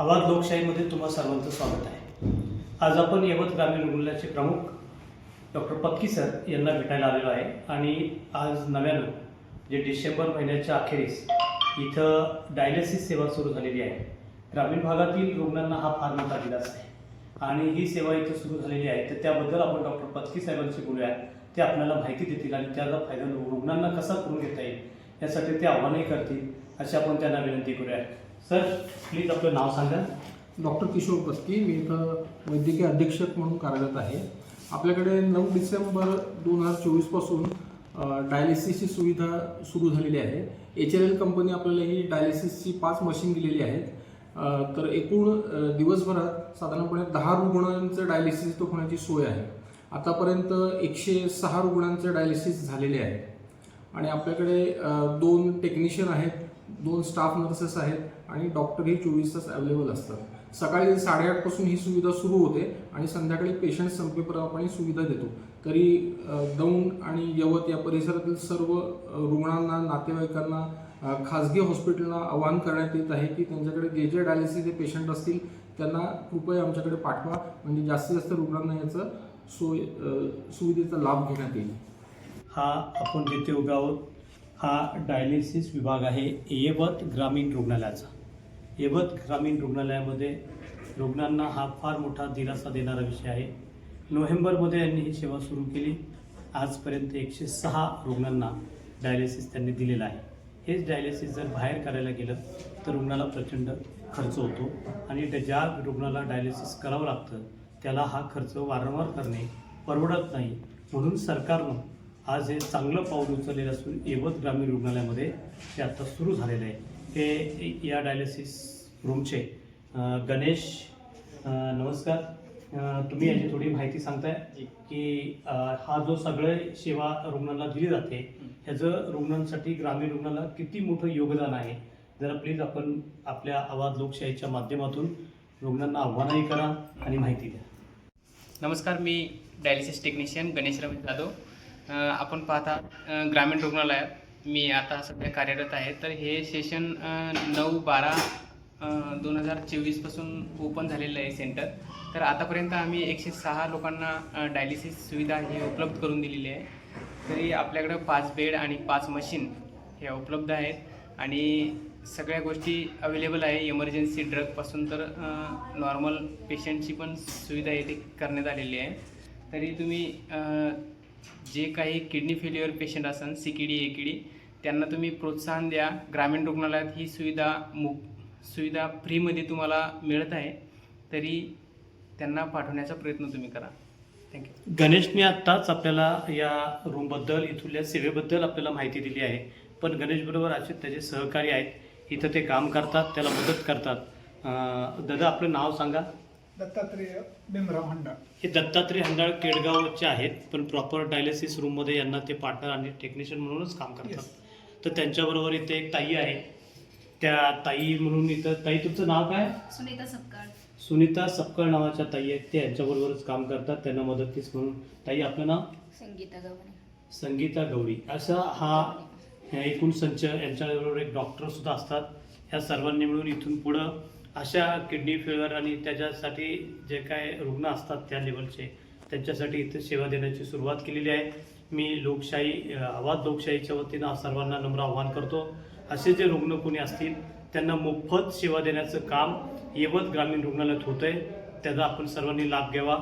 आवाज लोकशाहीमध्ये तुम्हा सर्वांचं स्वागत आहे. आज आपण यवत ग्रामीण रुग्णालयाचे प्रमुख डॉक्टर पक्की सर यांना भेटायला आलेलो आहे आणि आज नव्यानं जे डिसेंबर महिन्याच्या अखेरीस इथं डायलिसिस सेवा सुरू झालेली आहे. ग्रामीण भागातील रुग्णांना हा फार मोठा दिलास आहे. आणि ही सेवा इथं सुरू झालेली आहे. तर त्याबद्दल आपण डॉक्टर पत्की साहेबांशी बोलूया ते आपल्याला माहिती देतील आणि त्याचा फायदा रुग्णांना कसा करून घेता येईल यासाठी ते आव्हानही करतील अशी आपण त्यांना विनंती करूया सर प्लीज आपलं नाव सांगा. डॉक्टर किशोर पत्की मी इथं वैद्यकीय अधीक्षक म्हणून कार्यरत आहे. आपल्याकडे नऊ डिसेंबर दोन हजार चोवीसपासून डायलिसिसची सुविधा सुरू झालेली आहे. एच एल एल कंपनी आपल्याला ही डायलिसिसची पाच मशीन दिलेली आहेत. तर एकूण दिवसभरात साधारणपणे दहा रुग्णांचं डायलिसिस तो होण्याची सोय आहे. आतापर्यंत एकशे सहा रुग्णांचं डायलिसिस झालेले आहे. आणि आपल्याकडे दोन टेक्निशियन आहेत दोन स्टाफ नर्सेस आहेत आणि डॉक्टरही चोवीस तास अवेलेबल असतात. सकाळी साडेआठपासून ही सुविधा सुरू होते आणि संध्याकाळी पेशंट संपेपर्यंत सुविधा देतो. तरी दौंड आणि यवत या परिसरातील सर्व रुग्णांना नातेवाईकांना खाजगी हॉस्पिटलला आवाहन करण्यात येत आहे की त्यांच्याकडे जे जे डायलिसिसचे पेशंट असतील त्यांना कृपया आमच्याकडे पाठवा. म्हणजे जास्तीत जास्त रुग्णांना याचा सोय सुविधेचा लाभ घेण्यात येईल. हा आपण जिथे उभे आहोत हा डायलिसिस विभाग आहे येवत ग्रामीण रुग्णालयाचा. येवत ग्रामीण रुग्णालयामध्ये रुग्णांना हा फार मोठा दिलासा देणारा विषय आहे. नोव्हेंबरमध्ये यांनी ही सेवा सुरू केली. आजपर्यंत एकशे सहा रुग्णांना डायलिसिस त्यांनी दिलेला आहे. हेच डायलिसिस जर बाहेर करायला गेलं तर रुग्णाला प्रचंड खर्च होतो आणि ज्या रुग्णाला डायलिसिस करावं लागतं त्याला हा खर्च वारंवार करणे परवडत नाही. म्हणून सरकारनं आज हे चांगलं पाऊल उचललेलं असून येवत ग्रामीण रुग्णालयामध्ये हे आता सुरू झालेलं आहे. हे या डायलिसिस रूमचे गणेश नमस्कार. तुम्ही याची थोडी माहिती सांगताय की हा जो सगळे सेवा रुग्णांना दिली जाते ह्याचं रुग्णांसाठी ग्रामीण रुग्णाला किती मोठं योगदान आहे? जरा प्लीज आपण आपल्या आवाज लोकशाहीच्या माध्यमातून रुग्णांना आव्हानही करा आणि माहिती द्या. नमस्कार मी डायलिसिस टेक्निशियन गणेश रमेश जाधव. आपण पाहता ग्रामीण रुग्णालयात मी आता सध्या कार्यरत आहे. तर हे सेशन नऊ बारा दोन हजार चोवीसपासून ओपन झालेलं आहे सेंटर तर आतापर्यंत आम्ही एकशे सहा लोकांना डायलिसिस सुविधा ही उपलब्ध करून दिलेली आहे. तरी आपल्याकडं पाच बेड आणि पाच मशीन हे उपलब्ध आहेत. आणि सगळ्या गोष्टी अवेलेबल आहे. इमर्जन्सी ड्रगपासून तर नॉर्मल पेशंटची पण सुविधा येथे करण्यात आलेली आहे. तरी तुम्ही जे काही किडनी फेल्युअर पेशंट असन C K D A K D त्यांना तुम्ही प्रोत्साहन द्या. ग्रामीण रुग्णालयात ही सुविधा मु सुविधा फ्रीमध्ये तुम्हाला मिळत आहे. तरी त्यांना पाठवण्याचा प्रयत्न तुम्ही करा. थँक्यू गणेशने आत्ताच आपल्याला या रूमबद्दल इथल्या सेवेबद्दल आपल्याला माहिती दिली आहे. पण गणेशबरोबर असे त्याचे सहकारी आहेत. इथं ते काम करतात त्याला मदत करतात. दादा आपलं नाव सांगा. दत्तात्रेय भीमराव हंडा हे दत्तात्रय हंडाळ केडगावचे आहेत पण प्रॉपर डायलिसिस रूममध्ये यांना ते पार्टनर आणि टेक्निशियन म्हणूनच काम करतात. तर त्यांच्याबरोबर इथे एक ताई आहे. त्या ताई म्हणून इथं ताई तुमचं नाव काय? सुनीता सपकाळ. सुनीता सपकाळ नावाच्या ताई आहेत. ते यांच्याबरोबरच काम करतात. त्यांना मदतीस म्हणून. ताई आपलं नाव? संगीता गवणे संगीता गौरी असा हा एकूण संच यांच्याबरोबर एक डॉक्टर सुद्धा असतात. ह्या सर्वांनी मिळून इथून पुढं अशा किडनी फेल्युअर आणि त्याच्यासाठी जे काय रुग्ण असतात त्या लेवलचे त्यांच्यासाठी इथे सेवा देण्याची सुरुवात केलेली आहे. मी लोकशाही आवाज लोकशाहीच्या वतीनं सर्वांना नम्र आव्हान करतो. असे जे रुग्ण कोणी असतील त्यांना मोफत सेवा देण्याचं काम यवत ग्रामीण रुग्णालयात होतं आहे त्याचा आपण सर्वांनी लाभ घ्यावा.